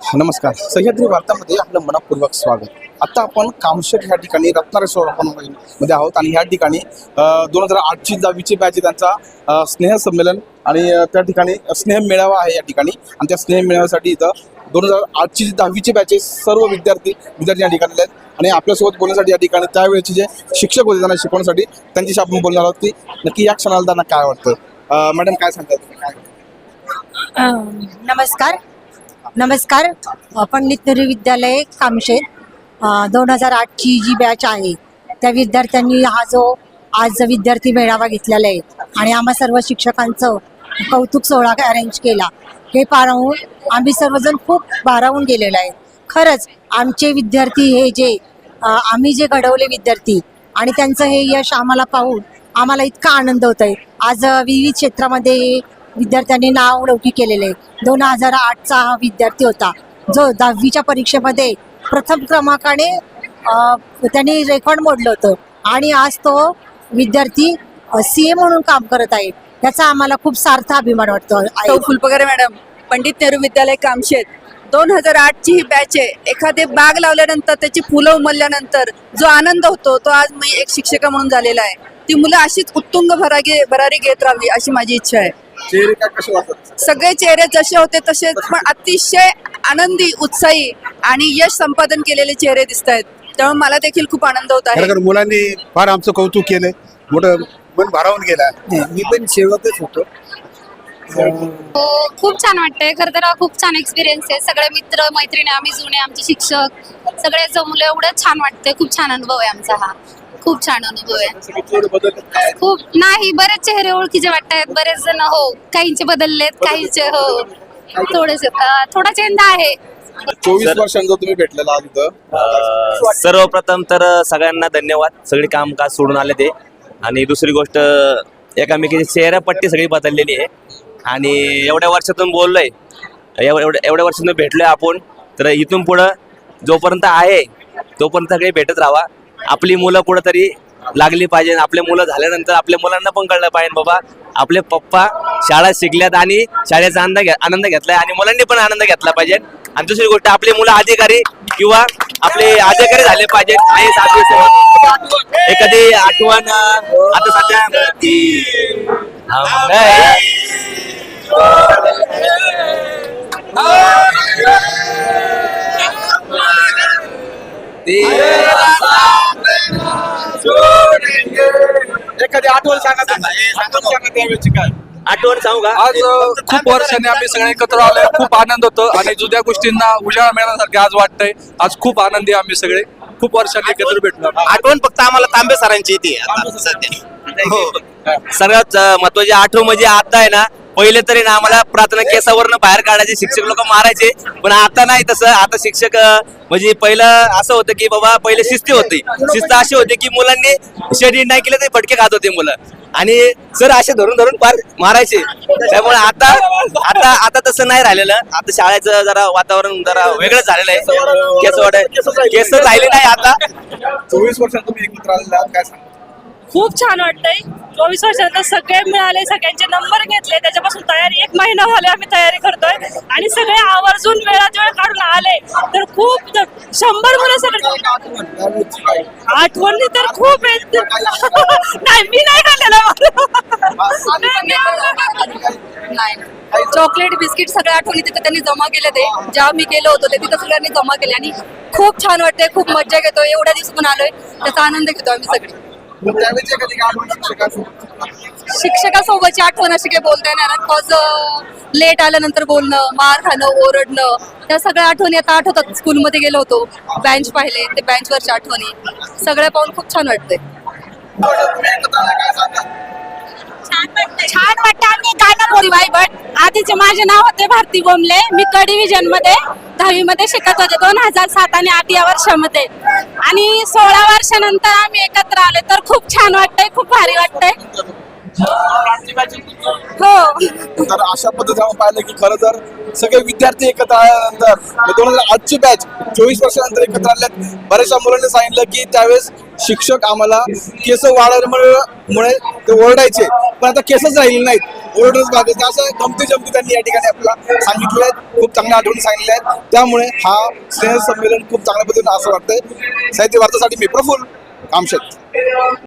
नमस्कार. सह्याद्री भारतामध्ये आपलं मनपूर्वक स्वागत. आता आपण कामशेट ह्या ठिकाणी रत्नारेश्वर आपण मध्ये आहोत आणि ह्या ठिकाणी दोन हजार आठची दहावीची बॅच आहे त्यांचा स्नेह संमेलन आणि त्या ठिकाणी स्नेह मेळावा आहे या ठिकाणी. आणि त्या स्नेह मेळाव्यासाठी इथं दोन हजार आठची जी दहावीची बॅच आहे सर्व विद्यार्थी विद्यार्थी या ठिकाणी आहेत. आणि आपल्यासोबत बोलण्यासाठी या ठिकाणी त्यावेळेचे जे शिक्षक होते त्यांना शिकवण्यासाठी त्यांच्याशी आपण बोलणार आहोत की नक्की या क्षणाला त्यांना काय वाटतं? मॅडम काय सांगतात काय नमस्कार. नमस्कार. पंडित नेहरू विद्यालय कामशेत दोन हजार आठची जी बॅच आहे त्या विद्यार्थ्यांनी हा जो आज विद्यार्थी मेळावा घेतलेला आहे आणि आम्हा सर्व शिक्षकांचं कौतुक सोहळा अरेंज केला हे पाहून आम्ही सर्वजण खूप भारावून गेलेलो आहे. खरंच आमचे विद्यार्थी हे जे आम्ही जे घडवले विद्यार्थी आणि त्यांचं हे यश आम्हाला पाहून आम्हाला इतका आनंद होत आहे आज विविध क्षेत्रामध्ये विद्यार्थ्यांनी नाव लौकिक केलेले. आहे दोन हजार आठचा हा विद्यार्थी होता. जो दहावीच्या परीक्षेमध्ये प्रथम क्रमांकाने त्यांनी रेकॉर्ड मोडलं होतं. आणि आज तो विद्यार्थी सी ए म्हणून काम करत आहे. याचा आम्हाला खूप सार्थ अभिमान वाटतो. आहे. फुलपगारे मॅडम. पंडित नेहरू विद्यालय कामशेत. दोन हजार आठची ही बॅच आहे. एखादे बाग लावल्यानंतर त्याची फुलं उमलल्यानंतर जो आनंद होतो तो आज मी एक शिक्षिका म्हणून झालेला आहे. ती मुलं अशीच उत्तुंग भरागे भरारी घेत राहावी अशी माझी इच्छा आहे. चेहरे काय कसे वाटतात? सगळे चेहरे जसे होते तसेच पण अतिशय आनंदी उत्साही आणि यश संपादन केलेले चेहरे दिसत आहेत त्यामुळे मला देखील खूप आनंद होत आहे. खरं मुलांनी फार आमचं कौतुक केलंय. मोठं मन भारावून गेला मी पण सेवकच होतो. हो खूप छान वाटतंय. खरं तर हा खूप छान एक्सपिरियन्स आहे. सगळे मित्र मैत्रिणी आम्ही जुने आमचे शिक्षक सगळे जमले एवढं छान वाटतंय. खूप छान अनुभव आहे आमचा हा. खूप छान अनुभव आहे. खूप नाही बरेच चेहरे ओळखीचे वाटतायत बरेच जण हो काहींचे बदललेत काहींचे हो. थोडेसे थोडा चेंज आहे. चोवीस वर्षांचा तुम्ही भेटलेला आहात सर्वप्रथम तर सगळ्यांना धन्यवाद. सगळे कामकाज सोडून आले ते. आणि दुसरी गोष्ट एकामेकीची चेहऱ्यापट्टी सगळी बदललेली आहे. आणि एवढ्या वर्षातून बोललोय एव- एवढ्या एवढ्या वर्षातून भेटलोय आपण. तर इथून पुढं जोपर्यंत आहे तोपर्यंत सगळे भेटत राहा. आपली मुलं कुठंतरी लागली पाहिजे. आपले मुलं झाल्यानंतर आपल्या मुलांना पण कळलं पाहिजे बाबा. आपले पप्पा शाळा शिकल्यात आणि शाळेचा आनंद घ्या आनंद घेतलाय आणि मुलांनी पण आनंद घेतला पाहिजे. आणि दुसरी गोष्ट आपले मुलं अधिकारी किंवा आपले अधिकारी झाले पाहिजेत आणि सातवी सेवा एखादी आठवण आता सध्या एखादी आठवण सांगा. आठवण सांगा त्यावेळेची काय? आठवण सांगू का? आज खूप वर्षांनी आम्ही सगळे एकत्र आलोय. खूप आनंद होतो आणि जुन्या गोष्टींना उजाळा मिळण्यासारखे आज वाटतंय. आज खूप आनंदी आहे आम्ही सगळे. खूप वर्षांनी एकत्र भेटलो. आठवण फक्त आम्हाला तांबे सरांची येते. आता सध्या. हो. सगळ्यात अं, महत्वाची आठवण म्हणजे आता आहे ना पहिले तरी ना आम्हाला प्रार्थना केसावरनं बाहेर काढायचे शिक्षक लोक मारायचे. पण आता नाही तसं. आता शिक्षक म्हणजे पहिलं असं होतं की बाबा पहिले शिस्ती होती. शिस्त अशी होती की मुलांनी शेडी नाही केलं तरी फटके खात होते मुलं. आणि सर असे धरून धरून फार मारायचे त्यामुळे आता आता आता तसं नाही राहिलेलं. आता शाळेचं जरा वातावरण जरा वेगळंच झालेलं आहे. केस वाढ केस राहिले नाही आता. चोवीस वर्षात तुम्ही एकत्र आलेले आहात काय सांगा खूप छान वाटतंय. चोवीस वर्षानंतर सगळे मिळाले सगळ्यांचे नंबर घेतले एक महिना झाले आम्ही तयारी करतोय. आणि सगळे आवर्जून वेळात वेळ काढून आले तर खूप शंभर मुलं सगळे आठवणी तर खूप नाही मी नाही खाल्लेलं. चॉकलेट बिस्किट सगळ्या आठवणी तिथं त्यांनी जमा केले ते. ज्या मी गेलो होतो ते तिथं सगळ्यांनी जमा केले. आणि खूप छान वाटते खूप मज्जा घेतोय. एवढ्या दिवस पण आलोय. त्याचा आनंद घेतो आम्ही सगळे. आठवण शिक्षकांसोबत शिक्षकासोबतची आठवण अशी काही बोलता येणार कॉज लेट आल्यानंतर बोलणं मार खाणं ओरडणं त्या सगळ्या आठवणी आता आठवतात. स्कूलमध्ये गेलो होतो बेंच पाहिले ते बेंचवरच्या आठवणी. सगळ्या पाहून खूप छान वाटतंय. छान वाटतं. आम्ही काय ना बोरी बाई बट आधीचे माझे नाव होते भारती बोमले. मी क डिव्हिजनमध्ये दहावी मध्ये शिकत होते. दोन हजार सात आणि आठ या वर्षामध्ये. आणि सोळा वर्षानंतर आम्ही एकत्र आले. तर खूप छान वाटतंय खूप भारी वाटतंय. तर अशा पद्धतीने आपण पाहिलं की खरं तर सगळे विद्यार्थी एकत्र आल्यानंतर म्हणजे दोन हजार आजची बॅच चोवीस वर्षानंतर एकत्र आल्यात बऱ्याचशा मुलांनी सांगितलं की त्यावेळेस शिक्षक आम्हाला केस वाढल्यामुळे मुळे ते ओरडायचे पण आता केसच राहिले नाहीत. ओरडच बाधायचे असं गमती जमती त्यांनी या ठिकाणी आपल्याला सांगितले आहेत खूप चांगल्या आठवणी सांगितल्या आहेत. त्यामुळे हा स्नेह संमेलन खूप चांगल्या पद्धतीने असं वाटतंय. साहित्य वार्तासाठी मी प्रफुल कामशेत.